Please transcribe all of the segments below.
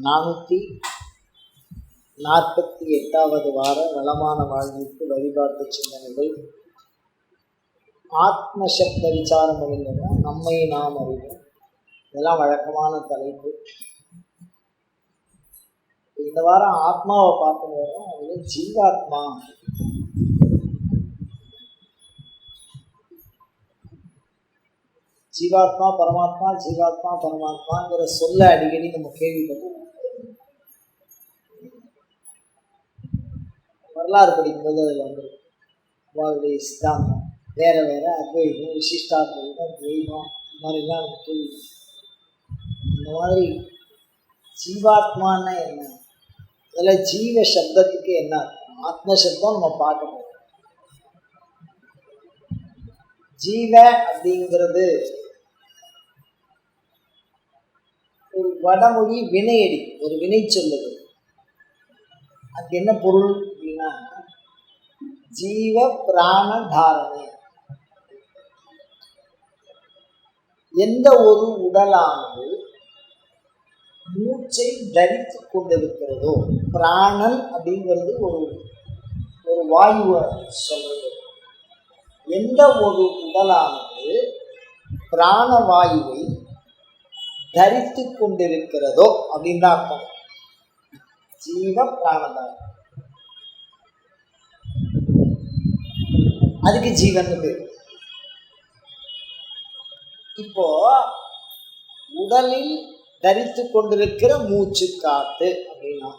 நானூற்றி நாற்பத்தி எட்டாவது வார வளமான வாழ்விற்கு வழிபாட்டு சிந்தனைகள். ஆத்ம சப்த விசாரம் அப்படிங்கிறது நம்மை நாம் அறிவோம். இதெல்லாம் வழக்கமான தலைப்பு. இந்த வாரம் ஆத்மாவை பார்த்து வரோம் அது ஜீவாத்மா. ஜீவாத்மா பரமாத்மா ஜீவாத்மா பரமாத்மாங்கிற சொல்ல அடிக்கடி நம்ம கேள்விப்பட்டோம். வரலாறு படிக்கும்போது அதில் வந்துடும் அவாவுடைய சித்தாந்தம். வேற வேற அத்வைதம் விசிஷ்டாத்வைதம் தெய்வம் இந்த மாதிரிலாம் நம்ம கேள்வி இந்த மாதிரி ஜீவாத்மான்னா என்ன? அதில் ஜீவ சப்தத்துக்கு என்ன ஆத்ம சப்தம் நம்ம பார்க்க ஜீவ அப்படிங்கிறது ஒரு வடமொழி வினையடி ஒரு வினை சொல்லுது அதுக்கு என்ன பொருள் அப்படின்னா ஜீவ பிராண தாரணை எந்த ஒரு உடலானது மூச்சை தரித்து கொண்டிருக்கிறதோ பிராணன் அப்படிங்கிறது ஒரு ஒரு வாயுவை சொல்றது. எந்த ஒரு உடலானது பிராணவாயுவை தரித்து கொண்டிருக்கிறதோ அப்படின்னு தான் அர்த்தம். ஜீவ பிராணதாய் அதுக்கு ஜீவன் பேர். இப்போ உடலில் தரித்து கொண்டிருக்கிற மூச்சு காத்து அப்படின்னா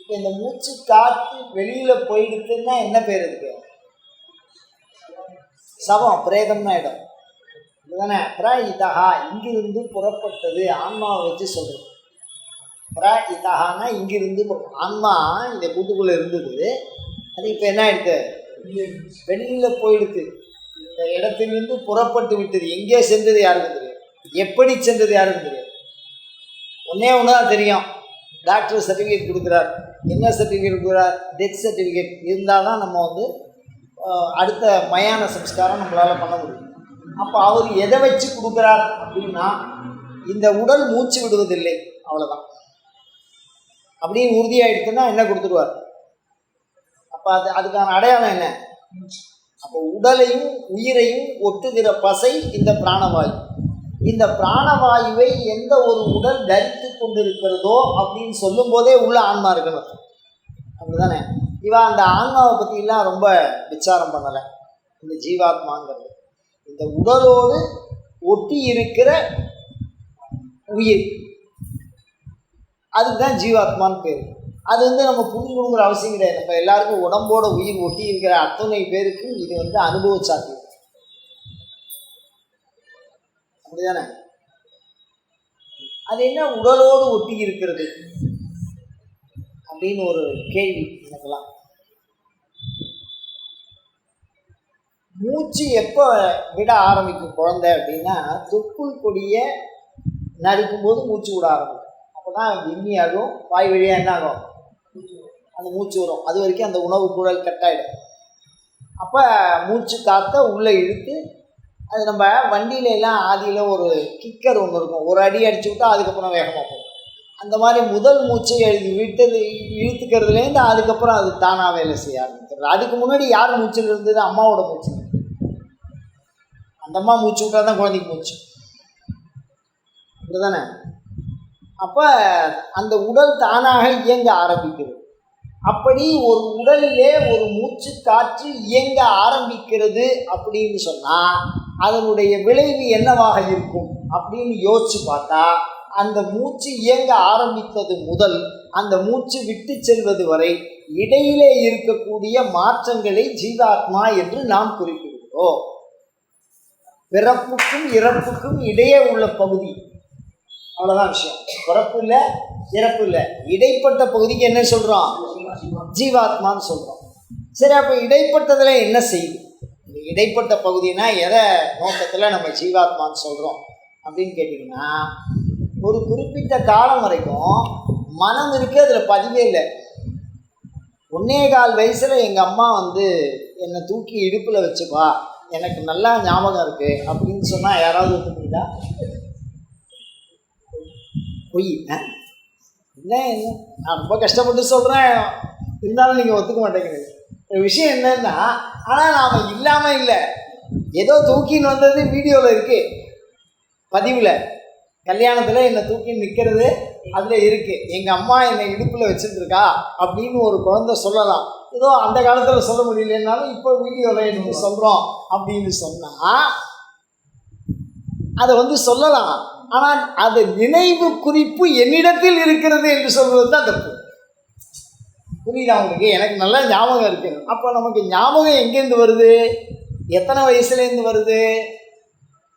இப்போ இந்த மூச்சு காத்து வெளியில போயிடுச்சுன்னா என்ன பேர் இருக்கு சவம் பிரேதம்னா இடம் இதுதானே பிர இதஹா இங்கிருந்து புறப்பட்டது ஆன்மாவை வச்சு சொல்கிறது பிர இதஹானா இங்கிருந்து ஆன்மா இந்த கூட்டுக்குள்ளே இருந்தது. அது இப்போ என்ன ஆயிடுது? வெளியில் போயிடுது. இந்த இடத்திலிருந்து புறப்பட்டு விட்டது. எங்கே சென்றது யாருக்கும் தெரியும்? எப்படி சென்றது யாருக்கும் தெரியும்? ஒன்னே ஒன்று தான் தெரியும். டாக்டர் சர்டிஃபிகேட் கொடுக்குறார். என்ன சர்டிஃபிகேட் கொடுக்குறார்? Death certificate. இருந்தால் தான் நம்ம வந்து அடுத்த மயான சம்ஸ்காரம் நம்மளால் பண்ண முடியும். அப்போ அவர் எதை வச்சு கொடுக்குறார் அப்படின்னா இந்த உடல் மூச்சு விடுவதில்லை அவ்வளோதான் அப்படின்னு உறுதியாயிடுச்சுன்னா என்ன கொடுத்துருவார்? அப்போ அது அதுக்கான அடையாளம் என்ன? அப்போ உடலையும் உயிரையும் ஒட்டுகிற பசை இந்த பிராணவாயு. இந்த பிராணவாயுவை எந்த ஒரு உடல் தரித்து கொண்டிருக்கிறதோ அப்படின்னு சொல்லும் போதே உள்ள ஆன்மா இருக்கணும். அப்படிதானே? இவன் அந்த ஆன்மாவை பற்றிலாம் ரொம்ப விசாரம் பண்ணலை. இந்த ஜீவாத்மாங்கிறது. இந்த உடலோடு ஒட்டி இருக்கிற உயிர். அதுக்கு தான் ஜீவாத்மான்னு பேர். அது வந்து நம்ம புரிஞ்சுக்கணுங்கிற அவசியம் கிடையாது. நம்ம எல்லாருக்கும் உடம்போட உயிர் ஒட்டி இருக்கிற அத்தனை பேருக்கும் இது வந்து அனுபவ சாத்தியம் அப்படிதானே? அது என்ன உடலோடு ஒட்டி இருக்கிறது? அப்படின்னு ஒரு கேள்வி எனக்கெல்லாம். மூச்சு எப்போ விட ஆரம்பிக்கும் குழந்தை அப்படின்னா தொப்புள் கொடியை நறுக்கும் போது மூச்சு விட ஆரம்பிக்கும். அப்போ தான் விம்மி ஆகும் வாய் வழியாக என்ன ஆகும்? அந்த மூச்சு வரும். அது வரைக்கும் அந்த உணவு குழல் கட்டாயிடும் அப்போ மூச்சு காற்ற உள்ளே இழுத்து அது நம்ம வண்டியில எல்லாம் ஆதியில் ஒரு கிக்கர் ஒன்று இருக்கும். ஒரு அடி அடிச்சு விட்டா அதுக்கப்புறம் வேகமாக போகும். அந்த மாதிரி முதல் மூச்சை எழுதி விட்டது இழுத்துக்கிறதுலேருந்து அதுக்கப்புறம் அது தானாக வேலை செய்ய ஆரம்பிச்சிடும் அதுக்கு முன்னாடி யார் மூச்சில் இருந்தது? அம்மாவோட மூச்சு அந்த அம்மா மூச்சு விட்டால் தான் குழந்தைக்கு மூச்சு அப்படிதானே? அப்போ அந்த உடல் தானாக இயங்க ஆரம்பிக்கிறது அப்படி ஒரு உடலிலே ஒரு மூச்சு காற்று இயங்க ஆரம்பிக்கிறது அப்படின்னு சொன்னால் அதனுடைய விளைவு என்னவாக இருக்கும் அப்படின்னு யோசிச்சு பார்த்தா அந்த மூச்சு இயங்க ஆரம்பித்தது முதல் அந்த மூச்சு விட்டு செல்வது வரை இடையிலே இருக்கக்கூடிய மாற்றங்களை ஜீவாத்மா என்று நாம் குறிப்பிடுகிறோம். பிறப்புக்கும் இறப்புக்கும் இடையே உள்ள பகுதி. அவ்வளோதான் விஷயம். பிறப்பு இல்லை இறப்பு இல்லை. இடைப்பட்ட பகுதிக்கு என்ன சொல்கிறோம் ஜீவாத்மான்னு சொல்கிறோம் சரி அப்போ இடைப்பட்டதில் என்ன செய்யுது இந்த இடைப்பட்ட பகுதினா எதை நோக்கத்தில் நம்ம ஜீவாத்மான்னு சொல்கிறோம் அப்படின்னு கேட்டிங்கன்னா ஒரு குறிப்பிட்ட காலம் வரைக்கும் மனம் இருக்குது அதில் பதிவே இல்லை. ஒன்னே கால் வயசில் எங்கள் அம்மா வந்து என்னை தூக்கி இடுப்பில் வச்சுப்பா. எனக்கு நல்லா ஞாபகம் இருக்குது அப்படின்னு சொன்னால் யாராவது ஒத்துக்கிறீங்களா பொய் ஆ? என்ன என்ன? நான் ரொம்ப கஷ்டப்பட்டு சொல்கிறேன் இருந்தாலும் நீங்கள் ஒத்துக்க மாட்டேங்கிறீங்க. ஒரு விஷயம் என்னன்னா ஆனால் நாம் இல்லாமல் இல்லை. ஏதோ தூக்கின்னு வந்தது வீடியோவில் இருக்குது பதிவில். கல்யாணத்தில் என்னை தூக்கி நிற்கிறது அதில் இருக்குது எங்கள் அம்மா என்னை இடுப்பில் வச்சுருந்துருக்கா அப்படின்னு ஒரு குழந்தை சொல்லலாம். ஏதோ அந்த காலத்தில் சொல்ல முடியலனாலும் இப்போ வீடியோவில் எடுத்து சொல்கிறோம் அப்படின்னு சொன்னால் அதை வந்து சொல்லலாம். ஆனால் அது நினைவு குறிப்பு என்னிடத்தில் இருக்கிறது என்று சொல்வது தான் தப்பு. புரியுதா உங்களுக்கு? எனக்கு நல்லா ஞாபகம் இருக்கு. அப்போ நமக்கு ஞாபகம் எங்கேருந்து வருது? எத்தனை வயசுலேருந்து வருது?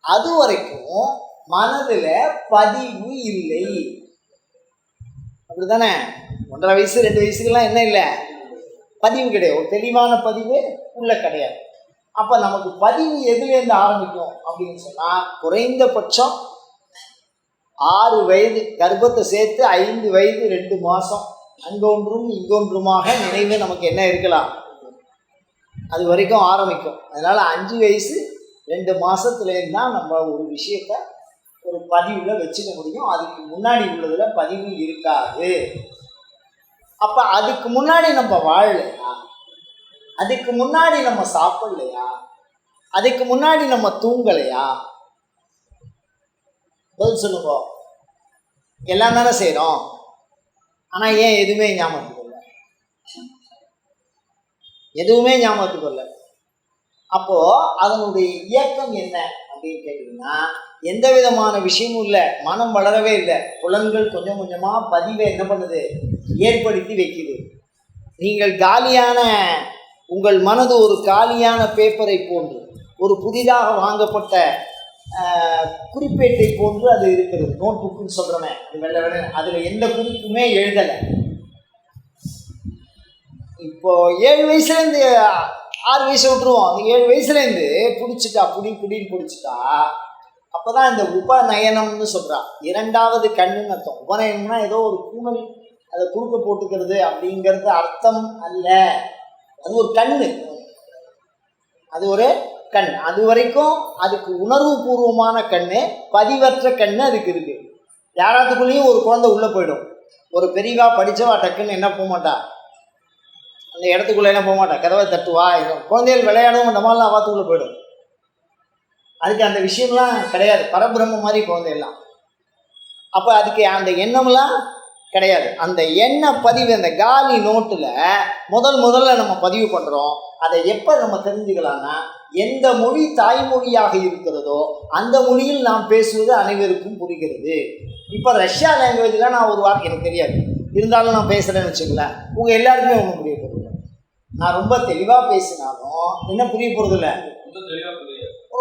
அது வரைக்கும் மனதில் பதிவு இல்லை. அப்படிதானே ஒன்றரை வயசு ரெண்டு வயசுக்கெல்லாம் என்ன இல்லை? பதிவு கிடையாது. ஒரு தெளிவான பதிவு உள்ள கிடையாது. அப்போ நமக்கு பதிவு எதுலேருந்து ஆரம்பிக்கும் அப்படின்னு சொன்னால் குறைந்தபட்சம் ஆறு வயது கர்ப்பத்தை சேர்த்து ஐந்து வயது ரெண்டு மாதம் அங்கொன்றும் இங்கொன்றுமாக நினைவு நமக்கு என்ன இருக்கலாம்? அது வரைக்கும் ஆரம்பிக்கும். அதனால் அஞ்சு வயசு ரெண்டு மாதத்துலேருந்து தான் நம்ம ஒரு விஷயத்த ஒரு பதிவில் வச்சுக்க முடியும். அதுக்கு முன்னாடி உள்ளதில் பதிவு இருக்காது. அப்போ அதுக்கு முன்னாடி நம்ம வாழலையா? அதுக்கு முன்னாடி நம்ம சாப்பிடலையா? அதுக்கு முன்னாடி நம்ம தூங்கலையா? பதில் சொல்லுங்க. எல்லாம் தானே செய்கிறோம் ஆனால் ஏன் எதுவுமே ஞாபகத்துக்கு எதுவுமே ஞாபகத்துக்கு வரல. அப்போது அதனுடைய இயக்கம் என்ன அப்படின்னு கேட்டிங்கன்னா எந்த விதமான விஷயமும் இல்லை. மனம் வளரவே இல்லை. புலன்கள் கொஞ்சம் கொஞ்சமாக பதிவை என்ன பண்ணுது? ஏற்படுத்தி வைக்குது. நீங்கள் காலியான உங்கள் மனது ஒரு காலியான பேப்பரை போன்று ஒரு புதிதாக வாங்கப்பட்ட குறிப்பேட்டை போன்று அது இருக்கிறது. நோட் புக்குன்னு சொல்கிறோமே வெள்ள அதில் எந்த குறிப்புமே எழுதலை. இப்போ ஏழு வயசுலேருந்து ஆறு வயசு விட்டுருவோம். அந்த ஏழு வயசுலேருந்து பிடிச்சிட்டா புடி புடின்னு பிடிச்சிட்டா அப்போதான் இந்த உபநயனம்னு சொல்கிறா இரண்டாவது கண்ணுன்னு அர்த்தம். உபநயனம்னா ஏதோ ஒரு கூணல் அதை குறுக்க போட்டுக்கிறது அப்படிங்கிறது அர்த்தம் அல்ல. அது ஒரு கண்ணு. அது ஒரு கண். அது வரைக்கும் அதுக்கு உணர்வு பூர்வமான கண்ணு பதிவற்ற கண்ணு அதுக்கு இருக்கு. யாராத்துக்குள்ளேயும் ஒரு குழந்தை உள்ளே போயிடும். ஒரு பெரியவா படித்தவா டக்குன்னு என்ன போக மாட்டா? அந்த இடத்துக்குள்ளே என்ன போக மாட்டா? கதவை தட்டுவா. குழந்தைகள் விளையாடவும் இந்த மாதிரிலாம் அவாத்துக்குள்ளே போயிடும். அதுக்கு அந்த விஷயம்லாம் கிடையாது. பரபிரம்ம மாதிரி குழந்தையெல்லாம். அப்போ அதுக்கு அந்த எண்ணம்லாம் கிடையாது. அந்த எண்ண பதிவு அந்த காலி நோட்டில் முதல் முதல்ல நம்ம பதிவு பண்ணுறோம் அதை எப்போ நம்ம தெரிஞ்சுக்கலாம்னா எந்த மொழி தாய்மொழியாக இருக்கிறதோ அந்த மொழியில் நாம் பேசுவது அனைவருக்கும் புரிகிறது. இப்போ ரஷ்யா லாங்குவேஜில் நான் ஒரு வார்த்தை எனக்கு தெரியாது. இருந்தாலும் நான் பேசுகிறேன்னு வச்சுக்கலேன் உங்கள் எல்லாருக்குமே ஒன்றும் புரிய போகிறது நான் ரொம்ப தெளிவாக பேசினாலும் என்ன புரிய போகிறதில்ல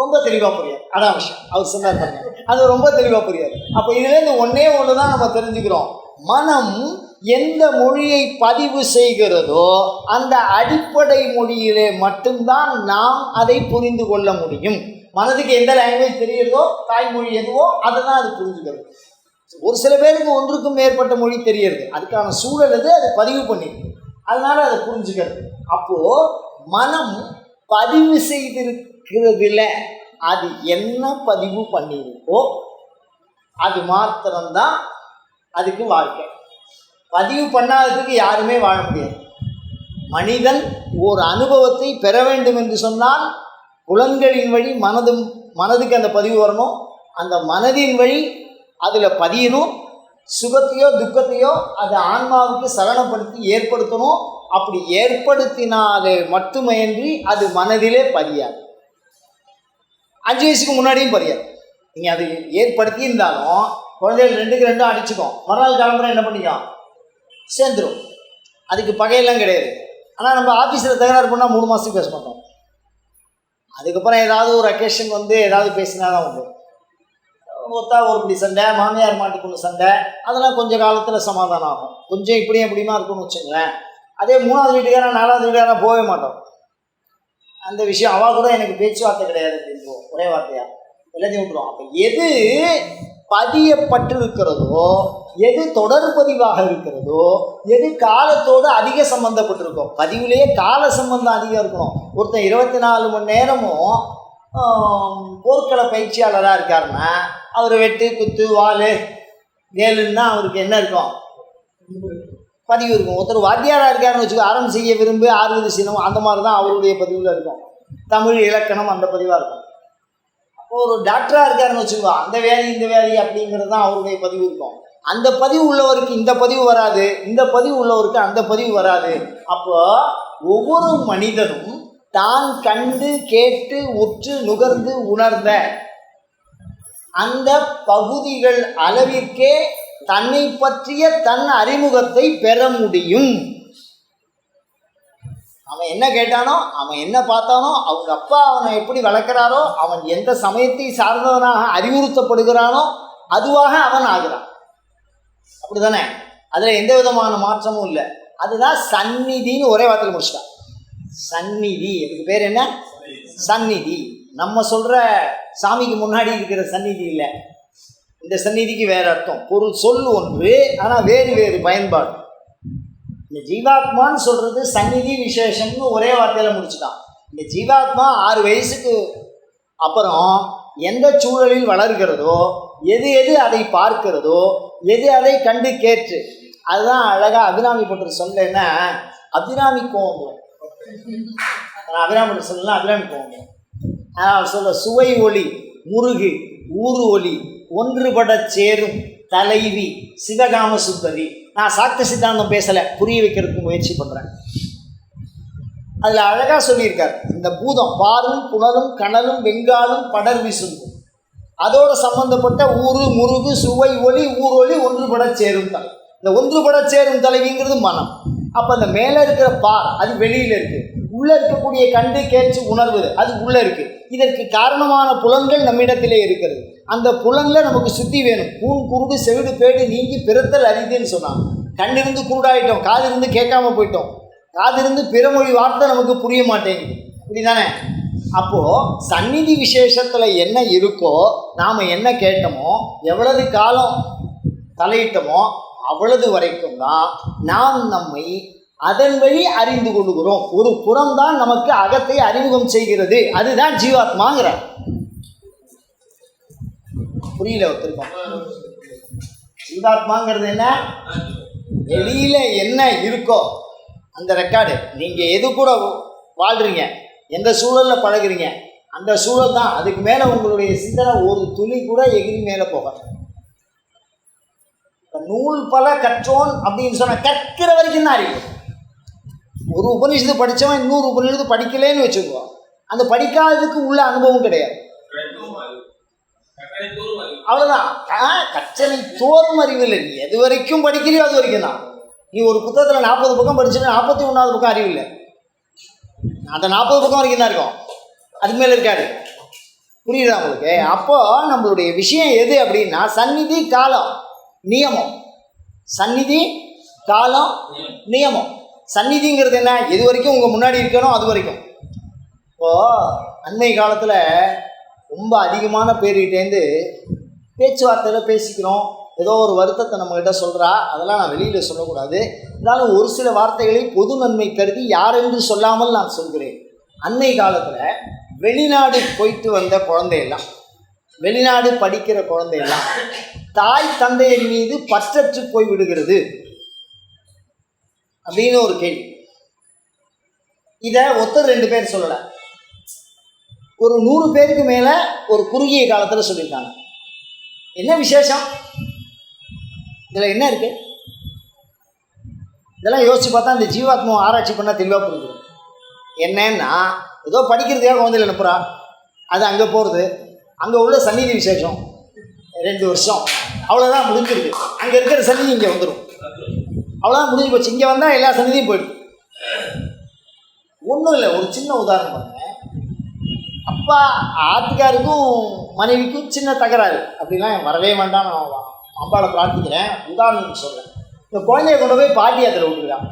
ரொம்ப தெளிவாக புரியாது. அதான் விஷயம். அவர் சொன்னார் பாருங்க. அது ரொம்ப தெளிவாக புரியாது. அப்போ இதுலேருந்து ஒன்றே ஒன்று தான் நம்ம தெரிஞ்சுக்கிறோம். மனம் எந்த மொழியை பதிவு செய்கிறதோ அந்த அடிப்படை மொழியிலே மட்டும்தான் நாம் அதை புரிந்து கொள்ள முடியும். மனதுக்கு எந்த லாங்குவேஜ் தெரியுறதோ தாய்மொழி எதுவோ அதை தான் அது புரிஞ்சுக்கிறது. ஒரு சில பேருக்கு ஒன்றுக்கும் மேற்பட்ட மொழி தெரியறது அதுக்கான சூழல் அது அதை பதிவு பண்ணிருக்கு. அதனால அதை புரிஞ்சுக்கிறது. அப்போது மனம் பதிவு இருக்கிறதுல அது என்ன பதிவு பண்ணியிருக்கோ அது மாத்திரம்தான் அதுக்கு வாழ்க்கை. பதிவு பண்ணாததுக்கு யாருமே வாழ முடியாது. மனிதன் ஒரு அனுபவத்தை பெற வேண்டும் என்று சொன்னால் புலன்களின் வழி மனதும் மனதுக்கு அந்த பதிவு வரணும். அந்த மனதின் வழி அதில் பதியணும். சுகத்தையோ துக்கத்தையோ அது ஆன்மாவுக்கு சலனப்படுத்தி ஏற்படுத்தணும். அப்படி ஏற்படுத்தினாலே மட்டுமையன்றி அது மனதிலே பதியாது. அஞ்சு வயசுக்கு முன்னாடியும் பரியா நீங்கள் அது ஏற்படுத்தி இருந்தாலும் குழந்தைகள் ரெண்டுக்கு ரெண்டும் அடிச்சுக்கும். மறுநாள் கிளம்புற என்ன பண்ணிக்கும்? சேர்ந்துடும் அதுக்கு பகையெல்லாம் கிடையாது. ஆனால் நம்ம ஆஃபீஸில் தகராறு பண்ணால் மூணு மாதத்துக்கு பேச மாட்டோம். அதுக்கப்புறம் ஏதாவது ஒரு அக்கேஷன் வந்து ஏதாவது பேசினா தான் உண்டு. ஒத்தா ஒரு இப்படி சண்டை மாமியார் மாட்டுக்குள்ள சண்டை அதெல்லாம் கொஞ்சம் காலத்தில் சமாதானம் ஆகும். கொஞ்சம் இப்படியும் இப்படியுமா இருக்கும்னு வச்சுங்களேன் அதே மூணாவது வீட்டுக்காரன் நாலாவது வீட்டுக்காரன் போகவே மாட்டோம். அந்த விஷயம் அவள் கூட எனக்கு பேச்சுவார்த்தை கிடையாது. ஒரே வார்த்தையா? எல்லாத்தையும் விட்டுரும் அப்போ எது பதியப்பட்டிருக்கிறதோ எது தொடர் பதிவாக இருக்கிறதோ எது காலத்தோடு அதிக சம்மந்தப்பட்டிருக்கோ பதிவுலேயே கால சம்பந்தம் அதிகம் இருக்கணும். ஒருத்தன் இருபத்தி நாலு மணி நேரமும் போர்க்கள பயிற்சியாளராக இருக்காருன்னா அவர் வெட்டு குத்து வாள் வேலுன்னா அவருக்கு என்ன இருக்கும்? பதிவு இருக்கும். ஒருத்தர் வாத்தியாராக இருக்காருன்னு வச்சுக்கோ அறம் செய்ய விரும்பு ஆறுவது சினம் அந்த மாதிரி தான் அவருடைய பதிவில் இருக்கும். தமிழ் இலக்கணம் அந்த பதிவாக இருக்கும். ஒரு டாக்டராக இருக்காருன்னு வச்சுக்கோ அந்த வேலை இந்த வேலை அப்படிங்கிறது தான் அவருடைய பதிவு இருக்கும். அந்த பதிவு உள்ளவருக்கு இந்த பதிவு வராது இந்த பதிவு உள்ளவருக்கு அந்த பதிவு வராது. அப்போ ஒவ்வொரு மனிதனும் தான் கண்டு கேட்டு உற்று நுகர்ந்து உணர்ந்த அந்த பகுதிகள் அளவிற்கே தன்னை பற்றிய தன் அறிமுகத்தை பெற முடியும். அவன் என்ன கேட்டானோ அவன் என்ன பார்த்தானோ அவங்க அப்பா அவனை எப்படி வளர்க்குறாரோ அவன் எந்த சமயத்தை சார்ந்தவனாக அறிவுறுத்தப்படுகிறானோ அதுவாக அவன் ஆகிறான். அப்படிதானே அதில் எந்த விதமான மாற்றமும் இல்லை. அதுதான் சந்நிதின்னு ஒரே வார்த்தையில் முடிச்சிட்டான். சந்நிதி. அதுக்கு பேர் என்ன? சந்நிதி. நம்ம சொல்கிற சாமிக்கு முன்னாடி இருக்கிற சந்நிதி இல்லை. இந்த சந்நிதிக்கு வேறு அர்த்தம். பொருள் சொல் ஒன்று ஆனால் வேறு வேறு பயன்பாடு. இந்த ஜீவாத்மான்னு சொல்கிறது சந்நிதி விசேஷம்னு ஒரே வார்த்தையில் முடிச்சுட்டான். இந்த ஜீவாத்மா ஆறு வயசுக்கு அப்புறம் எந்த சூழலில் வளர்கிறதோ எது எது அதை பார்க்கிறதோ எது அதை கண்டு கேட்டு அதுதான் அழகாக அபிராமி பண்ற சொன்னேன்னா அபிராமி கோவம் நான் அபிராமி சொல்லலாம் அபிராமி கோவம் அவர் சொல்ல சுவை ஒளி முருகு ஊறு ஒளி ஒன்றுபட சேரும் தலைவி சிவகாம சுந்தரி. நான் சாக்த சித்தாந்தம் பேசலை புரிய வைக்கிறதுக்கு முயற்சி பண்ணுறேன் அதில் அழகாக சொல்லியிருக்கார் இந்த பூதம் பாரும் புனலும் கனலும் வெங்காலும் படர் விசும்பும் அதோட சம்பந்தப்பட்ட ஊறு முருகு சுவை ஒளி ஊர் ஒன்றுபட சேரும் தலை. இந்த ஒன்றுபட சேரும் தலைவிங்கிறது மனம். அப்போ அந்த மேலே இருக்கிற பார் அது வெளியில் இருக்குது உள்ளே இருக்கக்கூடிய கண்டு கேட்சி உணர்வு அது உள்ளே இருக்குது இதற்கு காரணமான புலன்கள் நம்மிடத்திலே இருக்கிறது. அந்த புலனில் நமக்கு சுத்தி வேணும். கூன் குருடு செவிடு பேடு நீங்கி பிறத்தல் அரிதுன்னு சொன்னான். கண்ணிருந்து குருடாயிட்டோம் காதிருந்து கேட்காம போயிட்டோம். காதிருந்து பிறமொழி வார்த்தை நமக்கு புரிய மாட்டேங்குது. அப்படிதானே அப்போது சந்நிதி விசேஷத்தில் என்ன இருக்கோ நாம் என்ன கேட்டோமோ எவ்வளவு காலம் தலையிட்டோமோ அவ்வளவு வரைக்கும் தான் நாம் நம்மை அதன் வழி அறிந்து கொள்கிறோம் ஒரு புறம் தான் நமக்கு அகத்தை அறிமுகம் செய்கிறது. அதுதான் ஜீவாத்மாங்கிற. புரியல ஒருத்தருக்கும் ஜீவாத்மாங்கிறது என்ன? வெளியில என்ன இருக்கோ அந்த ரெக்கார்டு நீங்க எது கூட வாழ்றீங்க எந்த சூழல்ல பழகுறீங்க அந்த சூழல் தான். அதுக்கு மேல உங்களுடைய சிந்தனை ஒரு துளி கூட எகிரி மேல போகாது. நூல் பல கற்றோன் அப்படின்னு சொன்ன கற்கிற வரைக்கும் தான் அறிவு. ஒரு உபநிஷத்து படித்தவன் இன்னொரு உபநிஷத்து படிக்கலைன்னு வச்சுக்கோ. அந்த படிக்காததுக்கு உள்ள அனுபவம் கிடையாது. அவ்வளோதான் கற்றலை தோறும் அறிவு இல்லை. நீ எது வரைக்கும் படிக்கிறியோ அது வரைக்கும் தான். நீ ஒரு புத்தகத்தில் நாற்பது பக்கம் படிச்சுட்டு நாற்பத்தி ஒன்றாவது பக்கம் அறிவு இல்லை. அந்த நாற்பது பக்கம் வரைக்கும் தான் இருக்கும். அதுக்கு மேலே இருக்காது. புரியுதா உங்களுக்கு? அப்போ நம்மளுடைய விஷயம் எது அப்படின்னா சந்நிதி காலம். நியமம். சந்நிதி காலம் நியமம். சந்நிதிங்கிறது என்ன? எது வரைக்கும் உங்கள் முன்னாடி இருக்கணும் அது வரைக்கும். இப்போது அண்மை காலத்தில் ரொம்ப அதிகமான பேர்கிட்டேருந்து பேச்சுவார்த்தையில் பேசிக்கிறோம். ஏதோ ஒரு வருத்தத்தை நம்மகிட்ட சொல்கிறா அதெல்லாம் நான் வெளியில் சொல்லக்கூடாது. இருந்தாலும் ஒரு சில வார்த்தைகளை பொது நன்மை கருதி யாரென்று சொல்லாமல் நான் சொல்கிறேன். அன்னை காலத்தில் வெளிநாடு போயிட்டு வந்த குழந்தையெல்லாம் வெளிநாடு படிக்கிற குழந்தையெல்லாம் தாய் தந்தையின் மீது பற்றற்று போய் விடுகிறது. அப்படின்னு ஒரு கேள்வி. இதை ஒத்தர் ரெண்டு பேர் சொல்லலை. ஒரு நூறு பேருக்கு மேலே ஒரு குறுகிய காலத்தில் சொல்லியிருக்காங்க. என்ன விசேஷம்? இதில் என்ன இருக்கு? இதெல்லாம் யோசிச்சு பார்த்தா இந்த ஜீவாத்மம் ஆராய்ச்சி பண்ணால் தெளிவாக புரிஞ்சுது. என்னன்னா ஏதோ படிக்கிறதுக்காக குழந்தைகள் அனுப்புகிறா அது அங்கே போகிறது அங்கே உள்ள சந்நிதி விசேஷம். ரெண்டு வருஷம். அவ்வளோதான் முடிஞ்சிருக்கு. அங்கே இருக்கிற சந்தி இங்கே வந்துடும் அவ்வளோதான் முடிஞ்சு போச்சு. இங்கே வந்தால் எல்லா சந்நிதியும் போயிடும். ஒன்றும் இல்லை. ஒரு சின்ன உதாரணம் பாருங்க. அப்பா ஆத்துக்காருக்கும் மனைவிக்கும் சின்ன தகராறு. அப்படிலாம் வரவே வேண்டாம். நான் அம்பாவை பிரார்த்திக்கிறேன். உதாரணத்துக்கு சொல்கிறேன் இந்த குழந்தைய கொண்டு போய் பாட்டி அதில் விட்டுருக்கான்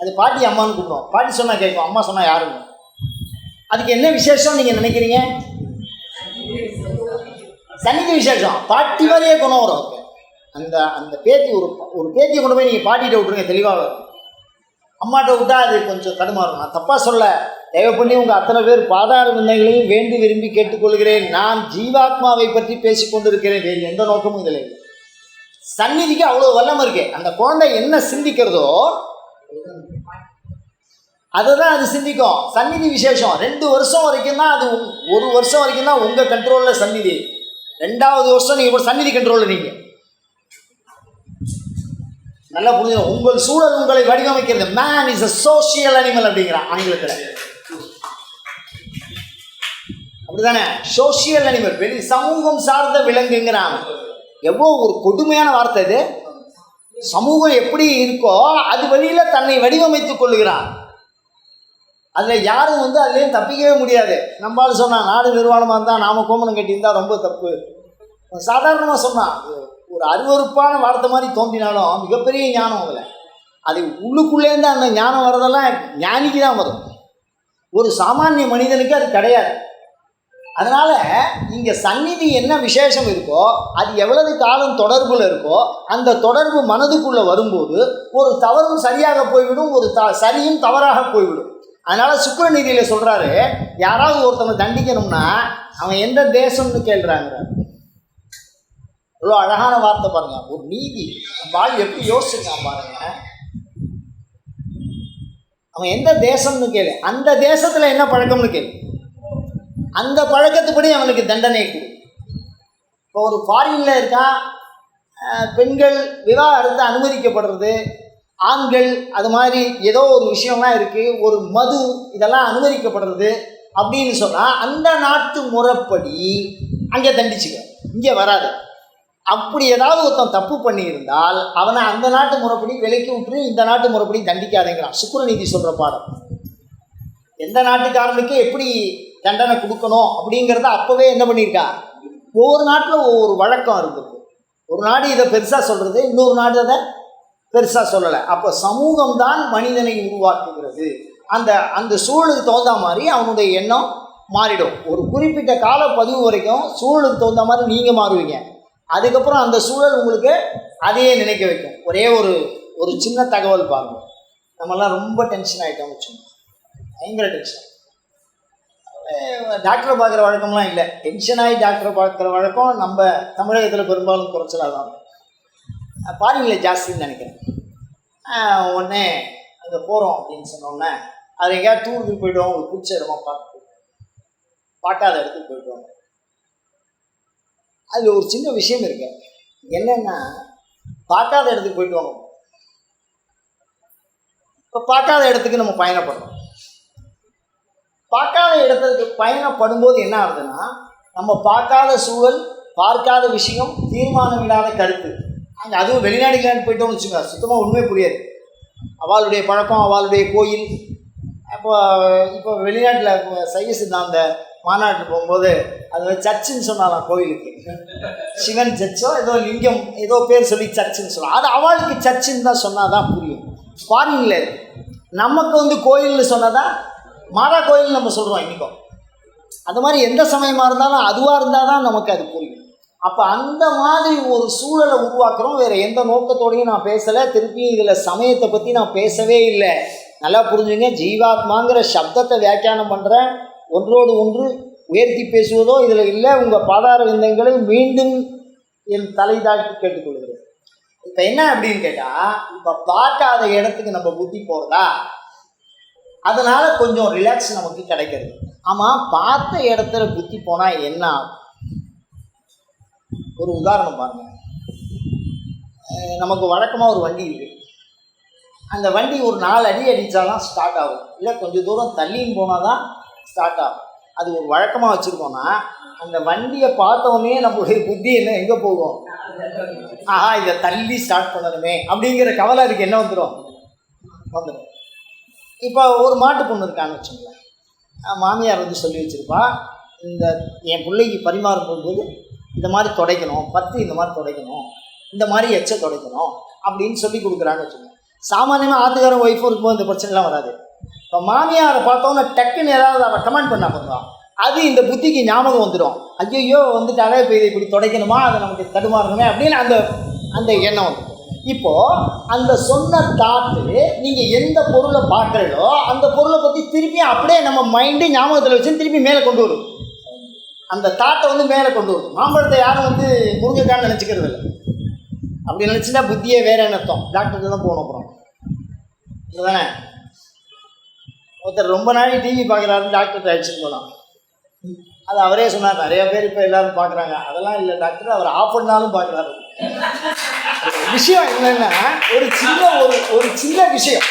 அது பாட்டி அம்மான்னு கூப்பிடுவோம். பாட்டி சொன்னால் கேட்கும். அம்மா சொன்னால் யாருங்க அதுக்கு என்ன விசேஷம் நீங்கள் நினைக்கிறீங்க? சன்னிதி விசேஷம். பாட்டி வரையே குணம் வரும் அந்த அந்த பேத்தி ஒரு ஒரு பேத்தியை கொண்டு போய் நீங்கள் பாட்டிகிட்ட விட்ருங்க தெளிவாக வரும். அம்மாட்ட விட்டா அது கொஞ்சம் தடுமாறும். நான் தப்பாக சொல்ல தயவு பண்ணி உங்கள் அத்தனை பேர் பாதார விந்தைகளையும் வேண்டி விரும்பி கேட்டுக்கொள்கிறேன். நான் ஜீவாத்மாவை பற்றி பேசிக்கொண்டிருக்கிறேன் வேறு எந்த நோக்கமும் இதில் இல்லை. சந்நிதிக்கு அவ்வளோ வல்லம் இருக்கு. அந்த குழந்தை என்ன சிந்திக்கிறதோ அதுதான் அது சிந்திக்கும். சந்நிதி விசேஷம். ரெண்டு வருஷம் வரைக்கும் தான் அது ஒரு வருஷம் வரைக்கும் தான் உங்கள் கண்ட்ரோலில் சந்நிதி. ரெண்டாவது வருஷம் நீங்கள் இப்போ சந்நிதி கண்ட்ரோலில் நீங்கள் நல்லா புரிஞ்சு உங்கள் சூழல் உங்களை வடிவமைக்கிறது. Man is a social animal அப்படிங்கிறான் ஆங்கிலத்தில். அப்படிதானே? சோஷியல் அனிமல் வெளி சமூகம் சார்ந்த விலங்குங்கிறான் எவ்வளோ ஒரு கொடுமையான வார்த்தை இது. சமூகம் எப்படி இருக்கோ அது வழியில் தன்னை வடிவமைத்துக் கொள்ளுகிறான். அதில் யாரும் வந்து அதுலேயும் தப்பிக்கவே முடியாது. நம்மளால சொன்னான் நாடு நிர்வாணமாக இருந்தால் நாம கோமணம் கட்டியிருந்தால் ரொம்ப தப்பு. சாதாரணமாக சொன்னான் ஒரு அருவருப்பான வார்த்தை மாதிரி தோன்றினாலும் மிகப்பெரிய ஞானம் அதில். அது உள்ளுக்குள்ளேருந்து அந்த ஞானம் வரதெல்லாம் ஞானிக்கு தான் வரும். ஒரு சாமானிய மனிதனுக்கு அது கிடையாது. அதனால் இங்கே சந்நிதி என்ன விசேஷம் இருக்கோ அது எவ்வளவு காலம் தொடர்பில் இருக்கோ அந்த தொடர்பு மனதுக்குள்ளே வரும்போது ஒரு தவறும் சரியாக போய்விடும் ஒரு த சரியும் தவறாக போய்விடும். அதனால் சுக்கிரநீதியில் சொல்கிறாரு யாராவது ஒருத்தவங்க தண்டிக்கணும்னா அவன் எந்த தேசம்னு கேள்றாங்க. இவ்வளோ அழகான வார்த்தை பாருங்க. ஒரு நீதி. நம்ம எப்படி யோசிச்சிருக்கான் பாருங்க. அவன் எந்த தேசம்னு கேளு. அந்த தேசத்தில் என்ன பழக்கம்னு கேளு. அந்த பழக்கத்துப்படி அவனுக்கு தண்டனை கொடு இப்போ ஒரு ஃபாரினில் இருக்கான் பெண்கள் விவாகரத்து அனுமதிக்கப்படுறது ஆண்கள் அது மாதிரி ஏதோ ஒரு விஷயம்லாம் இருக்குது ஒரு மது இதெல்லாம் அனுமதிக்கப்படுறது அப்படின்னு சொன்னால் அந்த நாட்டு முறைப்படி அங்கே தண்டிச்சுக்க. இங்கே வராது. அப்படி ஏதாவது ஒருத்தன் தப்பு பண்ணியிருந்தால் அவனை அந்த நாட்டு முறைப்படி விலைக்கு விட்டு இந்த நாட்டு முறைப்படி தண்டிக்காதேங்கிறான். சுக்கிரநீதி சொல்கிற பாடம். எந்த நாட்டுக்காரனுக்கு எப்படி தண்டனை கொடுக்கணும் அப்படிங்கிறத அப்போவே என்ன பண்ணியிருக்கா? ஒவ்வொரு நாட்டில் ஒவ்வொரு வழக்கம் இருந்திருக்கு. ஒரு நாடு இதை பெருசாக சொல்கிறது இன்னொரு நாடு அதை பெருசாக சொல்லலை. அப்போ சமூகம் தான் மனிதனை உருவாக்குகிறது. அந்த அந்த சூழலுக்கு தகுந்த மாதிரி அவனுடைய எண்ணம் மாறிடும். ஒரு குறிப்பிட்ட கால பதிவு வரைக்கும் சூழலுக்கு தகுந்த மாதிரி நீங்கள் மாறுவீங்க. அதுக்கப்புறம் அந்த சூழல் உங்களுக்கு அதையே நினைக்க வைக்கும். ஒரே ஒரு ஒரு சின்ன தகவல் பாருங்கள் நம்மெல்லாம் ரொம்ப டென்ஷன் ஆகிட்டோம் வச்சுக்கோங்க. பயங்கர டென்ஷன் டாக்டரை பார்க்குற வழக்கம்லாம் இல்லை. டென்ஷன் ஆகி டாக்டரை பார்க்குற வழக்கம் நம்ம தமிழகத்தில் பெரும்பாலும் குறைச்சலாக தான் பாரினில் ஜாஸ்தின்னு நினைக்கிறேன். ஆஹ் உடனே அங்கே போகிறோம் அப்படின்னு சொன்னோடனே அது எங்கேயாவது டூருக்கு போய்டுவோம் உங்களுக்கு பிடிச்ச இடமா பார்த்து பார்க்காத இடத்துக்கு போய்டுவோம். அதில் ஒரு சின்ன விஷயம் இருக்கு. என்னென்னா பார்க்காத இடத்துக்கு போயிட்டு வாங்க. இப்போ பார்க்காத இடத்துக்கு நம்ம பயணப்படுறோம். பார்க்காத இடத்துக்கு பயணப்படும்போது என்ன ஆகுதுன்னா நம்ம பார்க்காத சூழல் பார்க்காத விஷயம் தீர்மானம் கருத்து. அங்கே அதுவும் வெளிநாடுகளான்னு போயிட்டோம்னு வச்சுக்கோங்க. சுத்தமாக உண்மை புரியாது. அவளுடைய பழக்கம் அவளுடைய கோயில். அப்போ இப்போ வெளிநாட்டில் சைவ சித்தாந்த மாநாட்டுக்கு போகும்போது அது சர்ச்சுன்னு சொன்னாலாம் கோயிலுக்கு. சிவன் சர்ச்சோ ஏதோ லிங்கம் ஏதோ பேர் சொல்லி சர்ச்சுன்னு சொல்லலாம் அது அவளுக்கு சர்ச்சுன்னு தான் சொன்னால் தான் புரியும் ஃபாரின்ல நமக்கு வந்து கோயில்னு சொன்னால் தான் மாதா கோயில் நம்ம சொல்கிறோம் இன்றைக்கும் அந்த மாதிரி எந்த சமயமாக இருந்தாலும் அதுவாக இருந்தால் தான் நமக்கு அது புரியும். அப்போ அந்த மாதிரி ஒரு சூழலை உருவாக்குறோம். வேறு எந்த நோக்கத்தோடையும் நான் பேசலை. திருப்பியும் இதில் சமயத்தை பற்றி நான் பேசவே இல்லை. நல்லா புரிஞ்சுங்க. ஜீவாத்மாங்கிற சப்தத்தை வியாக்கியானம் பண்ணுறேன் ஒன்றோடு ஒன்று உயர்த்தி பேசுவதோ இதில் இல்லை. உங்கள் பாதார விந்தங்களை மீண்டும் என் தலை தாக்கி கேட்டுக்கொள்கிறேன். இப்போ என்ன அப்படின்னு கேட்டால் இப்போ பார்க்காத இடத்துக்கு நம்ம புத்தி போகிறதா அதனால் கொஞ்சம் ரிலாக்ஸ் நமக்கு கிடைக்கிறது ஆமாம் பார்த்த இடத்துல புத்தி போனால் என்ன ஆகும்? ஒரு உதாரணம் பாருங்கள் நமக்கு வழக்கமாக ஒரு வண்டி இருக்குது அந்த வண்டி ஒரு நாலு அடி அடித்தாலும் ஸ்டார்ட் ஆகும். இல்லை கொஞ்சம் தூரம் தள்ளின்னு போனால் தான் ஸ்டார்ட் ஆகும். அது ஒரு வழக்கமாக வச்சுருக்கோன்னா அந்த வண்டியை பார்த்தவொடனே நம்மளுடைய புத்தி என்ன? எங்கே போகும்? ஆஹா இதை தள்ளி ஸ்டார்ட் பண்ணணுமே. அப்படிங்கிற கவலை அதுக்கு என்ன வந்துடும் வந்துடும் இப்போ ஒரு மாட்டு பொண்ணு இருக்கான்னு வச்சுங்களேன் மாமியார் வந்து சொல்லி வச்சுருப்பா இந்த என் பிள்ளைக்கு பரிமாறும் போகும்போது இந்த மாதிரி துடைக்கணும் பத்து இந்த மாதிரி துடைக்கணும் இந்த மாதிரி எச்ச துடைக்கணும் அப்படின்னு சொல்லி கொடுக்குறான்னு வச்சுக்கோங்க. சாமானியமாக ஆத்துக்காரன் ஒய்ஃபும் இருக்கும்போது இந்த பிரச்சனைலாம் வராது. இப்போ மாமியாரை பார்த்தோன்னா டக்குன்னு ஏதாவது அவன் கமெண்ட் பண்ணா பண்ணுவான் அது இந்த புத்திக்கு ஞாபகம் வந்துடும். ஐயோ வந்துட்டாலே இப்போ இதை இப்படி துடைக்கணுமா? அதை நமக்கு தடுமாறணுமே அப்படின்னு அந்த அந்த எண்ணம் வந்துடும். இப்போது அந்த சொன்ன தாட்டு நீங்கள் எந்த பொருளை பார்க்குறீங்களோ அந்த பொருளை பற்றி திருப்பி அப்படியே நம்ம மைண்டு ஞாபகத்தில் வச்சு திருப்பி மேலே கொண்டு வரும். அந்த தாட்டை வந்து மேலே கொண்டு வரும் மாம்பழத்தை யாரும் வந்து முருங்கைக்கான்னு நினச்சிக்கிறது இல்லை. அப்படி நினச்சிட்டா புத்தியே வேற என்னத்தம் டாக்டருக்கு தான் போகணும் அப்புறம். இதுதானே ஒருத்தர் ரொம்ப நாளைக்கு டிவி பார்க்குறாரு டாக்டர்கிட்ட அழைச்சிட்டு போகலாம் அது அவரே சொன்னார். நிறைய பேர் இப்போ எல்லாரும் பார்க்குறாங்க. அதெல்லாம் இல்லை டாக்டர் அவர் ஆஃப் பண்ணாலும் பார்க்குறாரு. விஷயம் என்னன்னா ஒரு சின்ன ஒரு ஒரு சின்ன விஷயம்.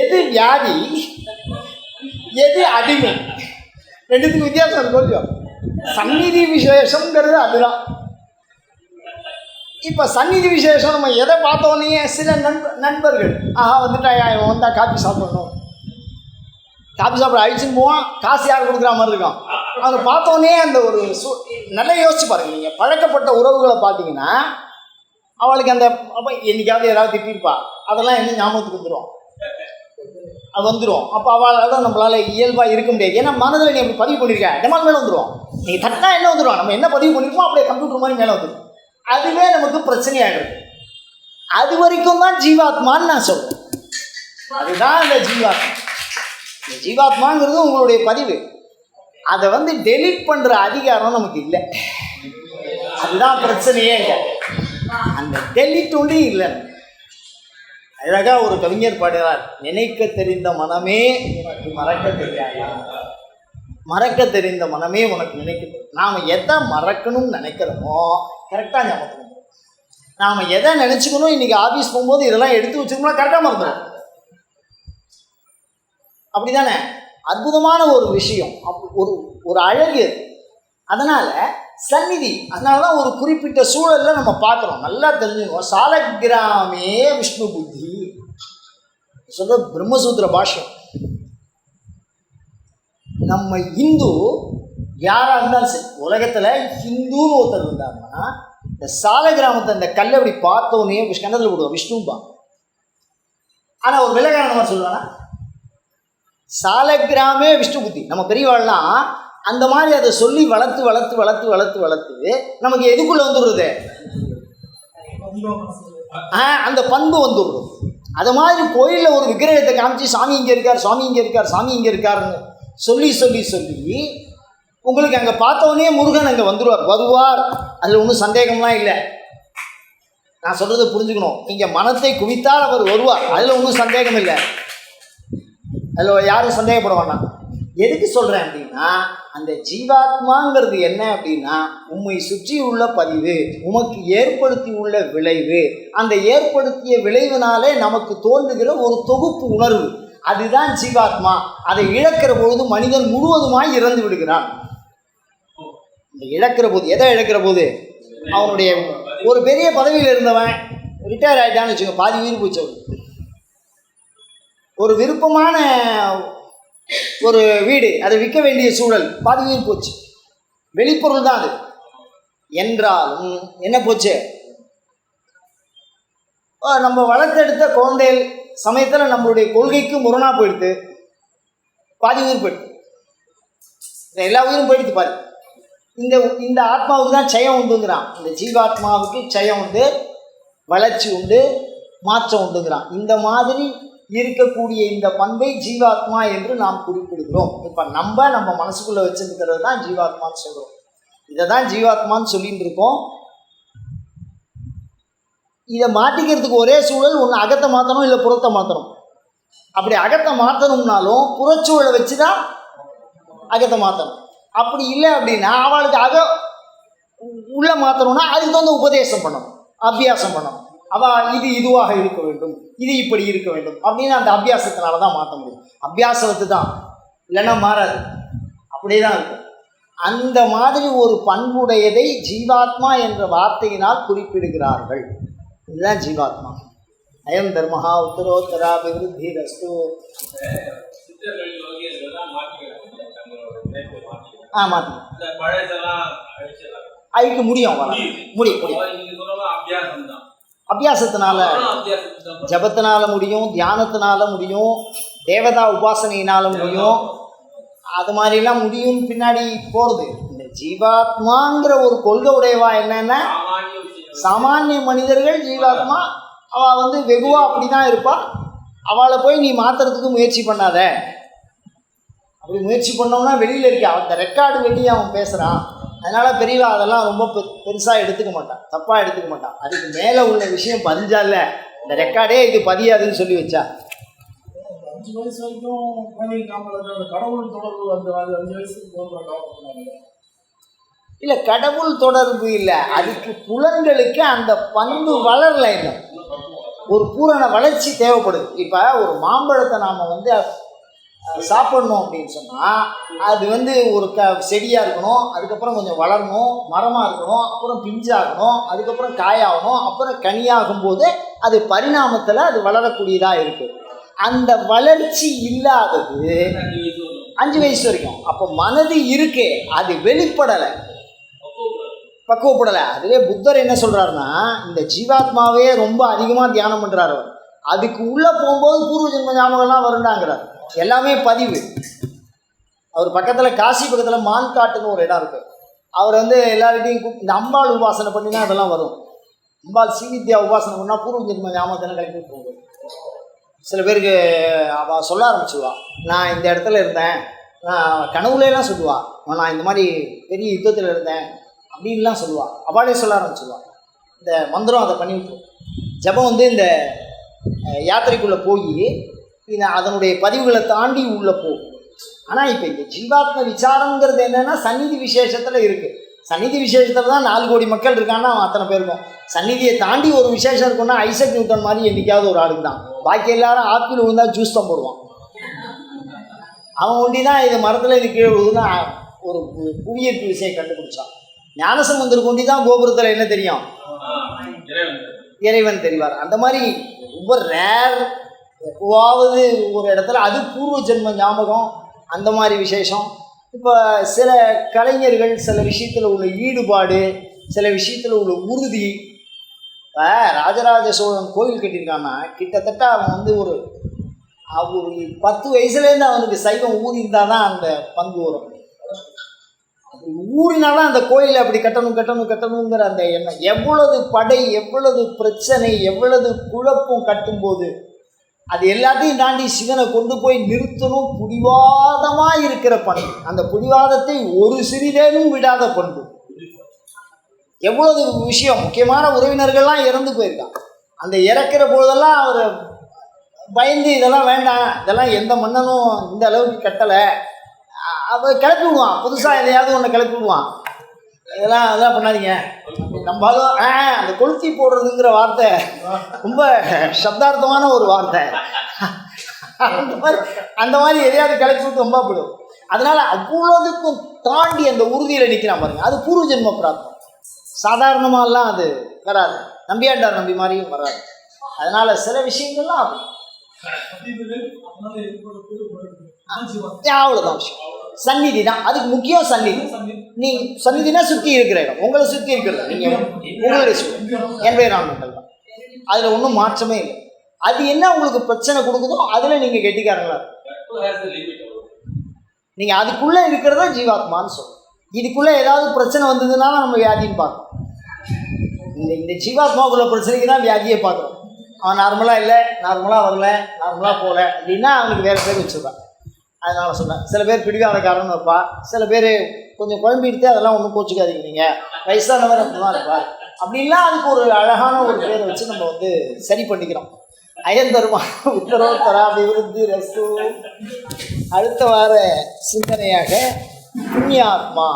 எது வியாதி எது அடிமை? ரெண்டுத்துக்கும் வித்தியாசம் இருக்கும் இல்லையோ சந்நிதி விசேஷங்கிறது அதுதான். இப்போ சந்நிதி விசேஷம் நம்ம எதை பார்த்தோன்னே சில நண்ப நண்பர்கள் ஆஹா வந்துட்டாயா இவன் வந்தால் காப்பி சாப்பிடணும். காப்பி சாப்பிட அழிச்சுன்னு போவான் காசு யார் கொடுக்குற மாதிரி இருக்கும் அதை பார்த்தோன்னே அந்த ஒரு சு நல்லா யோசிச்சு பாருங்க நீங்கள் பழக்கப்பட்ட உறவுகளை பார்த்தீங்கன்னா அவளுக்கு அந்த அப்போ என்னைக்காவது ஏதாவது திட்டிருப்பா அதெல்லாம் என்ன ஞாபகத்துக்கு வந்துடும் வந்துடும் அப்போ அவளால் நம்மளால் இயல்பாக இருக்க முடியாது. ஏன்னா மனதில் நீ அப்படி பதிவு பண்ணியிருக்கேன் டெமால் மேலே வந்துடும் நீ தட்டினா என்ன வந்துடும் நம்ம என்ன பதிவு பண்ணியிருக்கோம் அப்படியே கம்ப்யூட்டர் மாதிரி மேலே வந்துடும் அதுவே நமக்கு பிரச்சனையாகிடுது அது வரைக்கும் தான் ஜீவாத்மான்னு நான் சொல்கிறேன் அதுதான் அந்த ஜீவாத்மா. இந்த ஜீவாத்மாங்கிறது உங்களுடைய பதிவு. அதை வந்து டெலீட் பண்ணுற அதிகாரம் நமக்கு இல்லை. அதுதான் பிரச்சனையே அந்த டெலிட் ஒன்றி இல்லை. அழகா ஒரு கவிஞர் பாடுகிறார் நினைக்க தெரிந்த மனமே உனக்கு மறக்க தெரியாதா? மறக்க தெரிந்த மனமே உனக்கு நினைக்க நாம் எதை மறக்கணும்னு நினைக்கிறோமோ கரெக்டாக ஞாபகம் நாம் எதை நினச்சிக்கணும்? இன்றைக்கி ஆஃபீஸ் போகும்போது இதெல்லாம் எடுத்து வச்சுக்கணும் கரெக்டாக மறந்துடும். அப்படிதானே? அற்புதமான ஒரு விஷயம். அப்~ ஒரு ஒரு அழகு. அதனால் சந்நிதி. அதனால தான் ஒரு குறிப்பிட்ட சூழல்ல நம்ம பார்க்குறோம். நல்லா தெரிஞ்சுக்கணும் சாலக்கிராமே விஷ்ணு புத்தி. சொல்ற பிரம்மசூத்திர பாஷ்யம் நம்ம இந்து யாராக இருந்தாலும் சரி உலகத்தில் ஹிந்துன்னு ஒருத்தர் இருந்தாங்கன்னா இந்த சால கிராமத்தை இந்த கல்லை அப்படி பார்த்தோன்னே கண்ணத்தில் விடுவோம் விஷ்ணும்பா. ஆனால் ஒரு விலகாரண மாதிரி சொல்லுவானா? சாலக்கிராமே விஷ்ணு புத்தி. நம்ம பெரியவாள்லாம் அந்த மாதிரி அதை சொல்லி வளர்த்து வளர்த்து வளர்த்து வளர்த்து வளர்த்து நமக்கு எதுக்குள்ளே வந்துடுறது? அந்த பண்பு வந்துடுறது. அது மாதிரி கோயிலில் ஒரு விக்கிரகத்தை காமிச்சு சாமி இங்கே இருக்கார் சாமி இங்கே இருக்கார் சாமி இங்கே இருக்காருன்னு சொல்லி சொல்லி சொல்லி உங்களுக்கு அங்கே பார்த்தோன்னே முருகன் அங்கே வந்துடுவார் வருவார். அதில் ஒன்றும் சந்தேகம்லாம் இல்லை. நான் சொல்கிறத புரிஞ்சுக்கணும். இங்கே மனத்தை குவித்தால் அவர் வருவார். அதில் ஒன்றும் சந்தேகம் இல்லை. அதில் யாரும் சந்தேகப்பட வேண்டாம். எதுக்கு சொல்கிறேன் அப்படின்னா அந்த ஜீவாத்மாங்கிறது என்ன அப்படின்னா உம்மை சுற்றி உள்ள பதிவு உமக்கு ஏற்படுத்தி உள்ள விளைவு. அந்த ஏற்படுத்திய விளைவினாலே நமக்கு தோன்றுகிற ஒரு தொகுப்பு உணர்வு. அதுதான் ஜீவாத்மா. அதை இழக்கிற பொழுது மனிதன் முழுவதுமாய் இறந்து விடுகிறான். இந்த இழக்கிற போது எதை இழக்கிற போது? அவனுடைய ஒரு பெரிய பதவியில் இருந்தவன் ரிட்டையர் ஆகிட்டான்னு வச்சுக்கோ பாதி உயிர் போச்சு ஒரு விருப்பமான ஒரு வீடு அதை விற்க வேண்டிய சூழல் பாதி உயிர் போச்சு. வெளிப்பொருள் தான் அது. என்றாலும் என்ன போச்சு? நம்ம வளர்த்தெடுத்த குழந்தைகள் சமயத்தில் நம்மளுடைய கொள்கைக்கு முரணாக போயிடுது பாதி உயிர் போயிடுது இந்த எல்லா உயிரும் போயிடுது பாரு. இந்த இந்த ஆத்மாவுக்கு தான் ஜெயம் உண்டுங்கிறான். இந்த ஜீவாத்மாவுக்கு ஜெயம் உண்டு வளர்ச்சி உண்டு மாற்றம் உண்டுங்கிறான். இந்த மாதிரி இருக்கக்கூடிய இந்த பண்பை ஜீவாத்மா என்று நாம் குறிப்பிடுகிறோம். இப்போ நம்ம நம்ம மனசுக்குள்ளே வச்சிருக்கிறது தான் ஜீவாத்மான்னு சொல்கிறோம் இதை தான் ஜீவாத்மான்னு சொல்லிட்டு இருக்கோம். இதை மாட்டிக்கிறதுக்கு ஒரே சூழல் ஒன்று அகத்தை மாற்றணும் இல்லை புறத்தை மாற்றணும் அப்படி அகத்தை மாற்றணும்னாலும் புறச்சூழலை வச்சு தான் அகத்தை மாற்றணும் அப்படி இல்லை அப்படின்னா அவளுக்கு அக உள்ள மாற்றணும்னா அதுக்கு தகுந்த உபதேசம் பண்ணணும் அபியாசம் பண்ணணும். அவ இது இதுவாக இருக்க வேண்டும் இது இப்படி இருக்க வேண்டும் அப்படின்னு அந்த அபியாசத்தினால தான் மாற்ற முடியும். அபியாசத்து தான் இல்லைன்னா மாறாது. அப்படியே தான் இருக்கும். அந்த மாதிரி ஒரு பண்புடையதை ஜீவாத்மா என்ற வார்த்தையினால் குறிப்பிடுகிறார்கள். இதுதான் ஜீவாத்மா. அயம் தர்மஹா ரஸ்து நினைப்பை மாற்றிக்கிறாங்க ஆ அழிச்சிடலாம். அழிக்க முடியும் முடியும். முடியும் அபியாசத்தினால ஜபத்தினால முடியும் தியானத்தினால முடியும் தேவதா உபாசனையினால முடியும். அது மாதிரிலாம் முடியும் பின்னாடி போகிறது இந்த ஜீவாத்மாங்கிற ஒரு கொள்கை உடையவா என்னன்னா சாமானிய மனிதர்கள் ஜீவாத்மா அவள் வந்து வெகுவா அப்படி தான் இருப்பா. அவளை போய் நீ மாற்றுறதுக்கு முயற்சி பண்ணாத. அப்படி முயற்சி பண்ணோம்னா வெளியில் இருக்க? அந்த ரெக்கார்டு வெளியே அவன் பேசுகிறான் அதனால பெரியவா அதெல்லாம் ரொம்ப பெ பெருசாக எடுத்துக்க மாட்டான். தப்பாக எடுத்துக்க மாட்டான். அதுக்கு மேலே உள்ள விஷயம் பதிஞ்சால இந்த ரெக்கார்டே இது பதியாதுன்னு சொல்லி வச்சா. அஞ்சு வயசு வரைக்கும் பண்ணியிருக்காம அந்த கடவுள் தொடர்பு அந்த அஞ்சு வயசுக்கு இல்லை கடவுள் தொடர்பு இல்லை. அதுக்கு புலன்களுக்கு அந்த பண்பு வளரல இன்னும். ஒரு பூரண வளர்ச்சி தேவைப்படுது. இப்போ ஒரு மாம்பழத்தை நாம் வந்து சாப்பிடணும் அப்படின்னு சொன்னால் அது வந்து ஒரு க செடியாக இருக்கணும் அதுக்கப்புறம் கொஞ்சம் வளரணும் மரமாக இருக்கணும் அப்புறம் பிஞ்சாகணும் அதுக்கப்புறம் காயாகணும் அப்புறம் கனியாகும் போது அது பரிணாமத்தில் அது வளரக்கூடியதாக இருக்குது அந்த வளர்ச்சி இல்லாதது அஞ்சு வயசு அஞ்சு வயசு வரைக்கும். அப்போ மனது இருக்கே அது வெளிப்படலை. பக்குவப்படலை. அதுவே புத்தர் என்ன சொல்கிறாருன்னா இந்த ஜீவாத்மாவே ரொம்ப அதிகமாக தியானம் பண்ணுறாரு அவர். அதுக்கு உள்ளே போகும்போது பூர்வ ஜென்ம ஞாபகம்லாம் வருண்டாங்கிறார் எல்லாமே பதிவு. அவர் பக்கத்தில் காசி பக்கத்தில் மான்காட்டுன்னு ஒரு இடம் இருக்குது அவர் வந்து எல்லார்கிட்டையும் இந்த அம்பாள் உபாசனை பண்ணினா அதெல்லாம் வரும். அம்பாள் ஸ்ரீவித்யா உபாசனை பண்ணால் பூர்வ ஜென்ம ஞாபகத்தை கிளப்பி போகுது சில பேருக்கு அவள் சொல்ல ஆரம்பிச்சுவா நான் இந்த இடத்துல இருந்தேன். நான் கனவுலாம் சொல்லுவாள் நான் இந்த மாதிரி பெரிய யுத்தத்தில் இருந்தேன். அப்படின்லாம் சொல்லுவாள் அவளே சொல்ல ஆரம்பிச்சுடுவா இந்த மந்திரம் அதை பண்ணி விட்டுரும் ஜபம் வந்து இந்த யாத்திரைக்குள்ளே போய் இந்த அதனுடைய பதிவுகளை தாண்டி உள்ளே போகும். ஆனால் இப்போ இந்த ஜீவாத்ம விசாரம்ங்கிறது என்னென்னா சந்நிதி விசேஷத்தில் இருக்குது சந்நிதி விசேஷத்தில் தான் நாலு கோடி மக்கள் இருக்காங்கன்னா அவன் அத்தனை பேருக்கும் சந்நிதியை தாண்டி ஒரு விசேஷம் இருக்குன்னா ஐசக் நியூட்டன் மாதிரி என்னைக்காவது ஒரு ஆளுக்கு தான். பாக்கி எல்லாரும் ஆப்பிள் விழுந்தா ஜூஸ் தான் போடுவான். அவன் ஒண்டி தான் இது மரத்தில் இது கீழே விழுதுன்னா ஒரு புவியீர்ப்பு விஷயம் கண்டுபிடிச்சான். ஞானசம்பந்தர் கொண்டி தான் கோபுரத்தில் என்ன தெரியும்? இறைவன். இறைவன் தெரிவார். அந்த மாதிரி ரொம்ப ரேர் எப்போவாவது ஒரு இடத்துல அது பூர்வ ஜென்ம ஞாபகம் அந்த மாதிரி விசேஷம். இப்போ சில கலைஞர்கள் சில விஷயத்தில் உள்ள ஈடுபாடு சில விஷயத்தில் உள்ள உறுதி. இப்போ ராஜராஜ சோழன் கோயில் கட்டியிருக்கான்னா கிட்டத்தட்ட அவன் வந்து ஒரு அவ- ஒரு பத்து வயசுலேருந்து அவனுக்கு சைவம் ஊறிந்தால் தான் அந்த பங்கு வரும். ஊறினாலும் அந்த கோயிலை அப்படி கட்டணும் கட்டணும் கட்டணுங்கிற அந்த எண்ணம். எவ்வளவு படை எவ்வளவு பிரச்சனை எவ்வளவு குழப்பம் கட்டும்போது அது எல்லாத்தையும் தாண்டி சிவனை கொண்டு போய் நிறுத்தணும் புடிவாதமாக இருக்கிற பண்பு. அந்த புடிவாதத்தை ஒரு சிறிதேனும் விடாத பண்பு. எவ்வளவு விஷயம்? முக்கியமான உறவினர்கள்லாம் இறந்து போயிருக்கான் அந்த இறக்கிற போதெல்லாம் அவர் பயந்து இதெல்லாம் வேண்டாம் இதெல்லாம் எந்த மன்னனும் இந்த அளவுக்கு கட்டலை. அவன் கிளப்பி விடுவான். புதுசாக எதையாவது ஒன்று கிளப்பி விடுவான். இதெல்லாம் அதெல்லாம் பண்ணாதீங்க. நம்மளும் ஆ அந்த கொளுத்தி போடுறதுங்கிற வார்த்தை ரொம்ப சப்தார்த்தமான ஒரு வார்த்தை. அந்த மாதிரி அந்த மாதிரி எதையாவது கிளப்பி விட்டு ரொம்ப போடும் அதனால அவ்வளோதுக்கும் தாண்டி அந்த உறுதியில் நிற்கிறான் பாருங்க. அது பூர்வ ஜென்ம பிரார்த்தம் சாதாரணமாலாம் அது வராது. நம்பியாண்டார் நம்பி மாதிரியும் வராது. அதனால சில விஷயங்கள்லாம் அப்படி. அவ்வளோதான் விஷயம். சந்நிதி தான் அதுக்கு முக்கியம் சந்நிதி. நீ சந்நிதினா சுற்றி இருக்கிற இடம். உங்களை சுற்றி இருக்கிறது. நீங்கள் உங்களுடைய என்வைரான்மெண்டல் தான். அதில் ஒன்றும் மாற்றமே இல்லை. அது என்ன உங்களுக்கு பிரச்சனை கொடுக்குதோ அதில் நீங்கள் கெட்டிக்காரங்களா நீங்கள் அதுக்குள்ளே இருக்கிறதா ஜீவாத்மான்னு சொல்லுவோம் இதுக்குள்ளே ஏதாவது பிரச்சனை வந்ததுன்னா நம்ம வியாதின்னு பார்க்கணும் இந்த இந்த ஜீவாத்மாவுக்குள்ள பிரச்சனைக்கு தான் வியாதியை பார்க்குறோம். அவன் நார்மலாக இல்லை நார்மலாக வரல நார்மலாக போகல. அப்படின்னா அவனுக்கு வேறு பேர் வச்சுருக்கான் அதனால் சொன்னேன். சில பேர் பிடிவாதக்காரன்னு இருப்பா சில பேர் கொஞ்சம் குழம்பிடுத்து அதெல்லாம் ஒன்றும் கோச்சிக்காதீங்க நீங்கள் வயசானவர் அப்படிதான் இருப்பார். அப்படின்லாம் அதுக்கு ஒரு அழகான ஒரு பேரை வச்சு நம்ம வந்து சரி பண்ணிக்கிறோம். அயந்தருமா தரா அபிவிருத்தி ரசு. அடுத்த வார சிந்தனையாக புண்ணியாத்மா.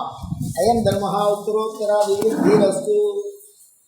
அயன் தர்மஹா தரா அபிவிருத்தி ரஸ்து